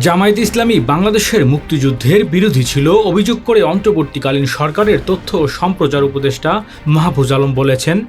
জামায়াত ইসলামী বাংলাদেশের মুক্তিযুদ্ধের বিরোধী ছিল অভিযোগ করে অন্তর্বর্তীকালীন সরকারের তথ্য ও সম্প্রচার উপদেষ্টা মাহফুজ আলম বলেছেন,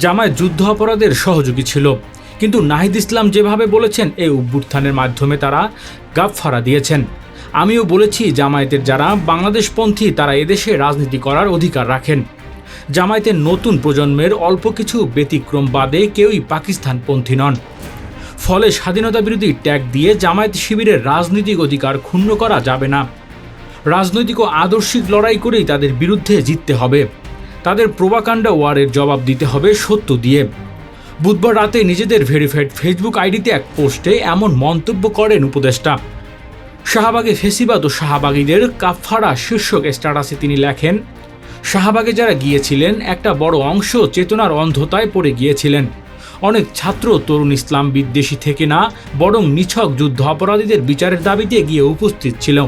জামায়াত যুদ্ধ অপরাধের সহযোগী ছিল, কিন্তু নাহিদ ইসলাম যেভাবে বলেছেন এই অভ্যুত্থানের মাধ্যমে তারা গাফফারা দিয়েছেন। আমিও বলেছি, জামায়াতের যারা বাংলাদেশপন্থী, তারা এদেশে রাজনীতি করার অধিকার রাখেন। জামায়াতের নতুন প্রজন্মের অল্প কিছু ব্যতিক্রম বাদে কেউই পাকিস্তানপন্থী নন। ফলে স্বাধীনতা বিরোধী ট্যাগ দিয়ে জামায়াত শিবিরের রাজনৈতিক অধিকার ক্ষুণ্ণ করা যাবে না। রাজনৈতিক ও আদর্শিক লড়াই করেই তাদের বিরুদ্ধে জিততে হবে। তাদের প্রোপাকাণ্ডা ওয়ারের জবাব দিতে হবে সত্য দিয়ে। বুধবার রাতে নিজেদের ভেরিফাইড ফেসবুক আইডিতে এক পোস্টে এমন মন্তব্য করেন উপদেষ্টা। শাহবাগে ফেসিবাদ ও শাহবাগীদের কাফফারা শীর্ষক স্ট্যাটাসে তিনি লেখেন, শাহবাগে যারা গিয়েছিলেন, একটা বড় অংশ চেতনার অন্ধতায় পড়ে গিয়েছিলেন। অনেক ছাত্র তরুণ ইসলাম বিদ্বেষী থেকে না, বরং নিছক যুদ্ধ অপরাধীদের বিচারের দাবিতে গিয়ে উপস্থিত ছিল।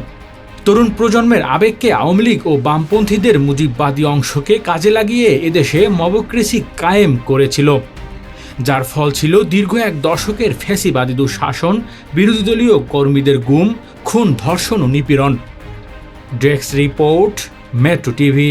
তরুণ প্রজন্মের আবেগকে আওয়ামী লীগ ও বামপন্থীদের মুজিববাদী অংশকে কাজে লাগিয়ে এদেশে মবক্রেসি কায়েম করেছিল। যার ফল ছিল দীর্ঘ এক দশকের ফ্যাসিবাদী দুঃশাসন, বিরোধী দলীয় কর্মীদের গুম, খুন, ধর্ষণ ও নিপীড়ন। Desk report, metro TV.